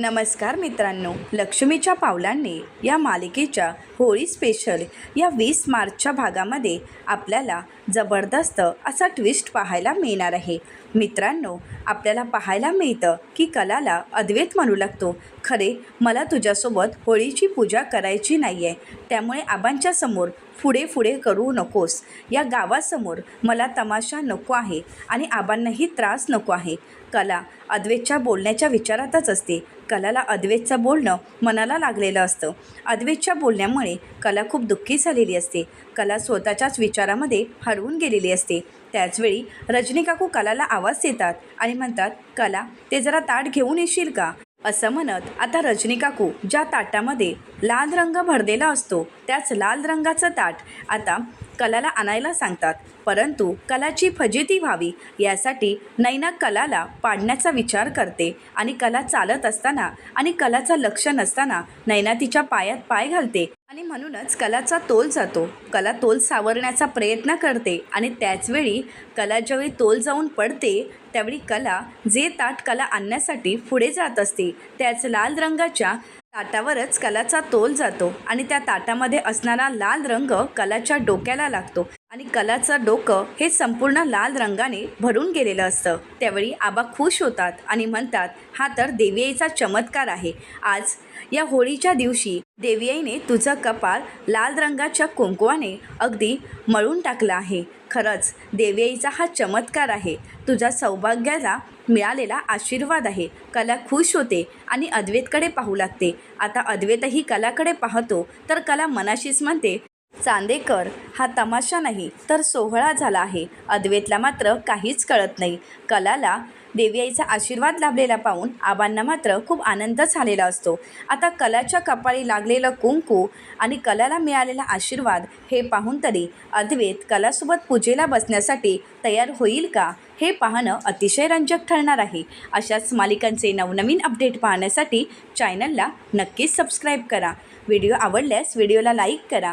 नमस्कार मित्रांनो लक्ष्मीच्या पावलांनी या मालिकेच्या होळी स्पेशल या वीस मार्चच्या भागामध्ये आपल्याला जबरदस्त असा ट्विस्ट पाहायला मिळणार आहे. मित्रांनो आपल्याला पाहायला मिळतं की कलाला अद्वैत म्हणू लागतो. खरे मला तुझ्यासोबत होळीची पूजा करायची नाही आहे त्यामुळे आबांच्या समोर पुढे पुढे करू नकोस. या गावासमोर मला तमाशा नको आहे आणि आबांनाही त्रास नको आहे. कला. अद्वैतच्या बोलण्याच्या विचारातच असते. कलाला अद्वैतचं बोलणं मनाला लागलेलं असतं. अद्वैतच्या बोलण्यामुळे कला खूप दुःखी झालेली असते. कला स्वतःच्याच विचारामध्ये हरवून गेलेली असते. त्याचवेळी रजनीकाकू कलाला आवाज देतात आणि म्हणतात कला ते जरा ताट घेऊन येशील का? असं म्हणत आता रजनी काकू ज्या ताटामध्ये लाल रंग भरलेला असतो त्याच लाल रंगाचं ताट आता कलाला आणायला सांगतात. परंतु कलाची फजिती व्हावी यासाठी नैना कलाला पाडण्याचा विचार करते आणि कला चालत असताना आणि कलाचं लक्ष नसताना नैना तिच्या पायात पाय घालते. आणि म्हणूनच कलाचा तोल जातो. कला तोल सावरण्याचा प्रयत्न करते आणि त्याचवेळी कला ज्यावेळी तोल जाऊन पडते त्यावेळी कला जे ताट कला आणण्यासाठी पुढे जात असते त्याच लाल रंगाच्या ताटावरच कलाचा तोल जातो आणि त्या ताटामध्ये असणारा लाल रंग कलाच्या डोक्याला लागतो. आणि कलाचं डोकं हे संपूर्ण लाल रंगाने भरून गेलेलं असतं. त्यावेळी आबा खुश होतात आणि म्हणतात हा तर देवीआईचा चमत्कार आहे. आज या होळीच्या दिवशी देवीआईने तुझं कपाळ लाल रंगाच्या कुंकवाने अगदी मळून टाकलं आहे. खरंच देवीआईचा हा चमत्कार आहे. तुझ्या सौभाग्याला मिळालेला आशीर्वाद आहे. कला खुश होते आणि अद्वैतकडे पाहू लागते. आता अद्वैतही कलाकडे पाहतो तर कला मनाशीच म्हणते चांदेकर हा तमाशा नाही तर सोहळा झाला आहे. अद्वैतला मात्र काहीच कळत नाही. कलाला देवीआईचा आशीर्वाद लाभलेला पाहून आबांना मात्र खूप आनंद झालेला असतो. आता कलाच्या कपाळी लागलेलं कुंकू आणि कलाला मिळालेला आशीर्वाद हे पाहून तरी अद्वैत कलासोबत पूजेला बसण्यासाठी तयार होईल का हे पाहणं अतिशय रंजक ठरणार आहे. अशाच मालिकांचे नवनवीन अपडेट पाहण्यासाठी चॅनलला नक्कीच सबस्क्राईब करा. व्हिडिओ आवडल्यास व्हिडिओला लाईक करा.